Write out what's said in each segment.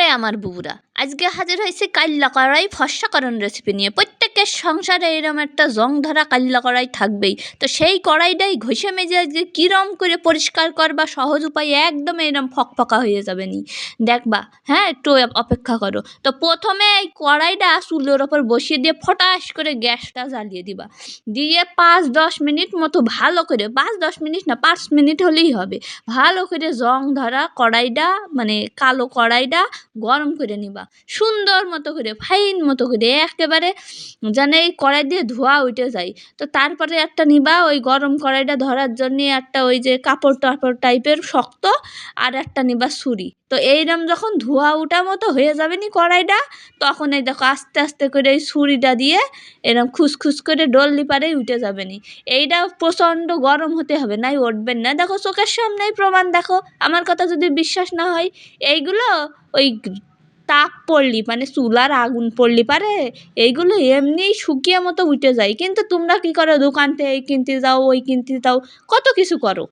আরে আমার বুবুরা আজকে হাজির হয়েছে কাল্লা কড়াই ফর্সাকরণ রেসিপি নিয়ে। প্রত্যেকের সংসারে এরম একটা জং ধরা কাল্লা কড়াই থাকবেই। তো সেই কড়াইটাই ঘষে মেজে যে কীরম করে পরিষ্কার করবা সহজ উপায়ে একদম এরম ফকফকা হয়ে যাবে নি। দেখবা হ্যাঁ একটু অপেক্ষা করো। তো প্রথমে এই কড়াইটা চুলোর ওপর বসিয়ে দিয়ে ফটাস করে গ্যাসটা জ্বালিয়ে দিবা। দিয়ে পাঁচ দশ মিনিট মতো ভালো করে, পাঁচ দশ মিনিট না, পাঁচ মিনিট হলেই হবে। ভালো করে জং ধরা কড়াইটা মানে কালো কড়াইটা গরম করে নিবা। সুন্দর মতো করে, ফাইন মতো করে, একেবারে যেন এই কড়াই দিয়ে ধোয়া উঠে যায়। তো তারপরে একটা নিবা, ওই গরম কড়াইটা ধরার জন্যে একটা ওই যে কাপড় টাপড় টাইপের শক্ত, আর একটা নিবা ছুরি। তো এইরকম যখন ধোয়া উঠা মতো হয়ে যাবে নি কড়াইটা, তখন এই দেখো আস্তে আস্তে করে এই ছুরিটা দিয়ে এরকম খুসখুস করে ডললি পারেই উঠে যাবে নি এইটা প্রচণ্ড গরম হতে হবে, নাই উঠবেন না। দেখো চোখের সামনেই প্রমাণ দেখো। আমার কথা যদি বিশ্বাস না হয়, এইগুলো ওই তাপ পড়লি মানে চুলার আগুন পড়লি, পারে? এইগুলো এমনিই শুকিয়ে মতো উঠে যায়। কিন্তু তোমরা কি করো? দোকান থেকে কিনতে যাও, ওই কিনতে যাও, কত কিছু করো?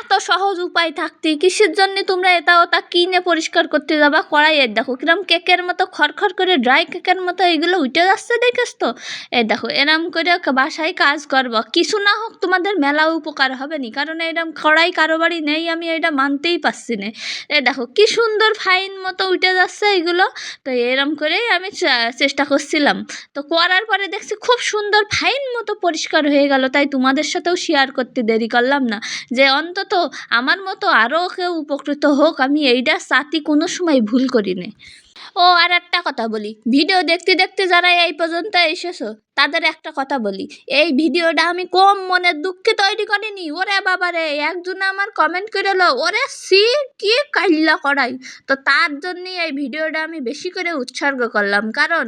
এত সহজ উপায় থাকতে, কিসের জন্য তোমরা এটা ওটা কিনে পরিষ্কার করতে যাবা? কড়াইয়ের দেখো, কিরম কেকের মতো খড়খড় করে ড্রাই কেকের মতো এগুলো উঠে যাচ্ছে দেখিস তো? এই দেখো, এরম করে বাসায় কাজ করব। কিছু না হোক তোমাদের মেলা উপকার হবে নি, কারণ এরম কড়াই কারও বাড়ি নেই, আমি এটা মানতেই পারছি না। এ দেখো, কি সুন্দর ফাইন মতো উঠে যাচ্ছে এগুলো। তো এরম করেই আমি চেষ্টা করছিলাম। তো করার পরে দেখছি খুব সুন্দর ফাইন মতো পরিষ্কার হয়ে গেল, তাই তোমাদের সাথেও শেয়ার করতে দেরি করলাম না। যে অন্তত আমার মতো আরও কেউ উপকৃত হোক, আমি এইটা সাথে কোনো সময় ভুল করি না ও, আর একটা কথা বলি, ভিডিও দেখতে দেখতে যারা এই পর্যন্ত এসেছ তাদের একটা কথা বলি। এই ভিডিওটা আমি কম মনের দুঃখে তৈরি করিনি। ওরে বাবারে, একজন আমার কমেন্ট করে ওরে সি, কি কাল্লা করাই? তো তার জন্যই এই ভিডিওটা আমি বেশি করে উৎসর্গ করলাম। কারণ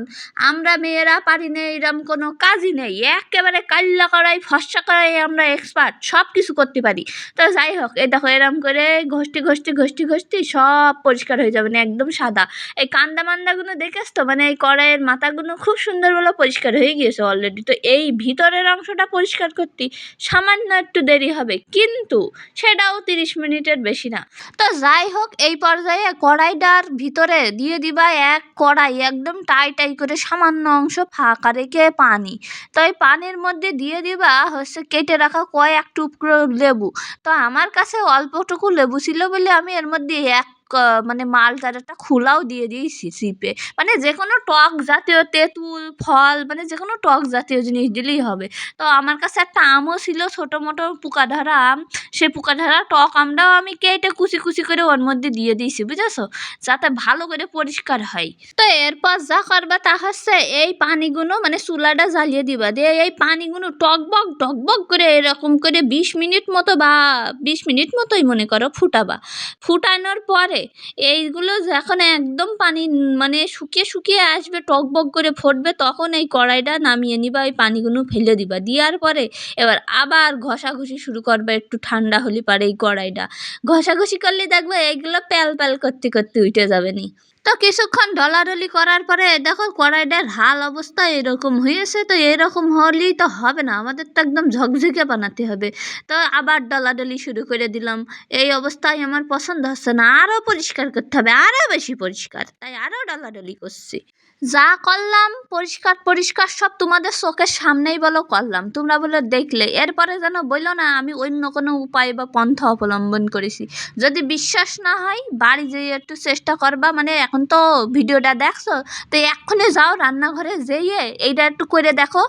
আমরা মেয়েরা পারি না, এরম কোনো কাজই নেই। একেবারে কাল্লা করাই, ফর্সা করাই আমরা এক্সপার্ট সব কিছু করতে পারি। তো যাই হোক, এই দেখো, এরম করে ঘষ্টি ঘষ্টি ঘষ্টি ঘষ্টি সব পরিষ্কার হয়ে যাবে না একদম সাদা। এই কান্দা মান্দাগুলো দেখেছ তো? মানে এই কড়াইয়ের মাথাগুলো খুব সুন্দরভাবে পরিষ্কার হয়ে গিয়েছে। অলরেডি তো এই ভিতরের অংশটা পরিষ্কার করতে সামান্য একটু দেরি হবে, কিন্তু সেটাও তিরিশ মিনিটের বেশি না। তো যাই হোক, এই পর্যায়ে কড়াইটার ভিতরে দিয়ে দিবা এক কড়াই একদম টাই টাই করে সামান্য অংশ ফাঁকা রেখে পানি। তো এই পানির মধ্যে দিয়ে দিবা হচ্ছে কেটে রাখা কয়েক টুকরো লেবু। তো আমার কাছে অল্পটুকু লেবু ছিল বলে আমি এর মধ্যে এক মানে মালটার একটা খোলাও দিয়ে দিয়েছি চিপে মানে যে কোনো টক জাতীয় তেঁতুল, ফল মানে যে কোনো টক জাতীয় জিনিস দিলেই হবে। তো আমার কাছে একটা আমও ছিল, ছোটো মোটো পোকা ধরা আম। সেই পোকা ধরা টক আমটাও আমি কেটে কুচি কুচি করে ওর মধ্যে দিয়ে দিয়েছি, বুঝেছ? যাতে ভালো করে পরিষ্কার হয়। তো এরপর যা করবা তা হচ্ছে এই পানিগুলো মানে চুলাটা জ্বালিয়ে দিবা। দিয়ে এই পানিগুলো টকবক টকবক করে এরকম করে বিশ মিনিট মতো বা বিশ মিনিট মতোই মনে করো ফুটাবা। ফুটানোর পরে এইগুলো যখন একদম পানি মানে শুকিয়ে শুকিয়ে আসবে টকবক করে ফুটবে, তখন এই কড়াইটা নামিয়ে নিবা, ওই পানিগুলো ফেলে দিবা। দেওয়ার পরে এবার আবার ঘষাঘষি শুরু করবে, একটু ঠান্ডা হলে পারে এই কড়াইটা। ঘষাঘষি করলে দেখবে এইগুলো প্যাল প্যাল করতে করতে উঠে যাবে নি। তো কিছুক্ষণ ডলাডলি করার পরে দেখো কড়াইটার হাল অবস্থা এরকম হয়েছে, তো এরকম হলেই তো হবে না। আমাদের তো একদম ঝকঝকে বানাতে হবে। তো আবার ডলাডলি শুরু করে দিলাম। এই অবস্থায় আমার পছন্দ হচ্ছে না। আরও পরিষ্কার করতে হবে আরও বেশি পরিষ্কার। তাই আরও ডলাডলি করছি। যা করলাম, পরিষ্কার পরিষ্কার সব তোমাদের চোখের সামনেই বলো করলাম। তোমরা বলে, দেখলে, এরপরে যেন বলল না, আমি অন্য কোনো উপায় বা পন্থা অবলম্বন করেছি। যদি বিশ্বাস না হয়, বাড়ি যেয়ে একটু চেষ্টা করবা। মানে এখন তো ভিডিওটা দেখছ, তো এক্ষুনি যাও রান্নাঘরে যেয়ে এইটা একটু করে দেখো।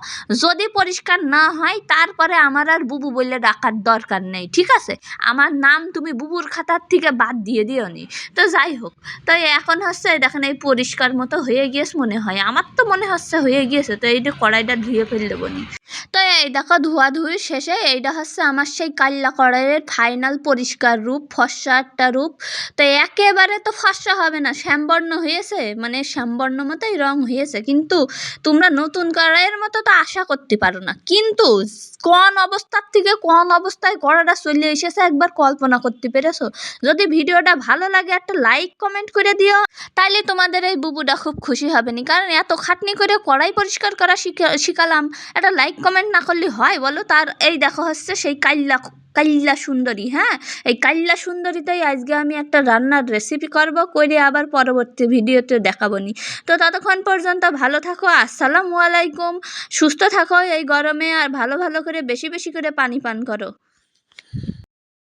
যদি পরিষ্কার না হয়, তারপরে আমার আর বুবু বললে ডাকার দরকার নেই, ঠিক আছে? আমার নাম তুমি বুবুর খাতার থেকে বাদ দিয়ে দিও নি তো যাই হোক, তো এখন হচ্ছে দেখেন এই পরিষ্কার মতো হয়ে গিয়েছে মনে হয়। আমার তো মনে হচ্ছে হয়ে গিয়েছে, তো এইটা কড়াইটা ধুয়ে ফেলে দেবো নি তো এই দেখো ধোয়াধুয়ি শেষে এইটা হচ্ছে আমার সেই কাল্লা কড়াইয়ের ফাইনাল পরিষ্কার রূপ, ফর্সা একটা রূপ। তো একেবারে তো ফর্সা হবে না, শ্যামবর্ণ হয়েছে মানে শ্যামবর্ণ মতোই রং হয়েছে। কিন্তু তোমরা নতুন কড়াইয়ের মতো তো আশা করতে পারো না। কিন্তু কোন অবস্থার থেকে কোন অবস্থায় কড়াটা চলে এসেছে একবার কল্পনা করতে পেরেছ? যদি ভিডিওটা ভালো লাগে একটা লাইক কমেন্ট করে দিও। তাইলে তোমাদের এই বুবুটা খুব খুশি হবে নি কারণ এত খাটনি করে কড়াই পরিষ্কার করা শিখা- শিখালাম। একটা লাইক কমেন্ট না করলে হয় বলো? তার এই দেখো হচ্ছে সেই কাল্লা কাল্লা সুন্দরী হ্যাঁ? এই কাল্লা সুন্দরীতেই আজকে আমি একটা রান্নার রেসিপি করব, করে আবার পরবর্তী ভিডিওতে দেখাবো নি তো ততক্ষণ পর্যন্ত ভালো থাকো, আসসালামু আলাইকুম। সুস্থ থাকো এই গরমে, আর ভালো ভালো করে, বেশি বেশি করে পানি পান করো।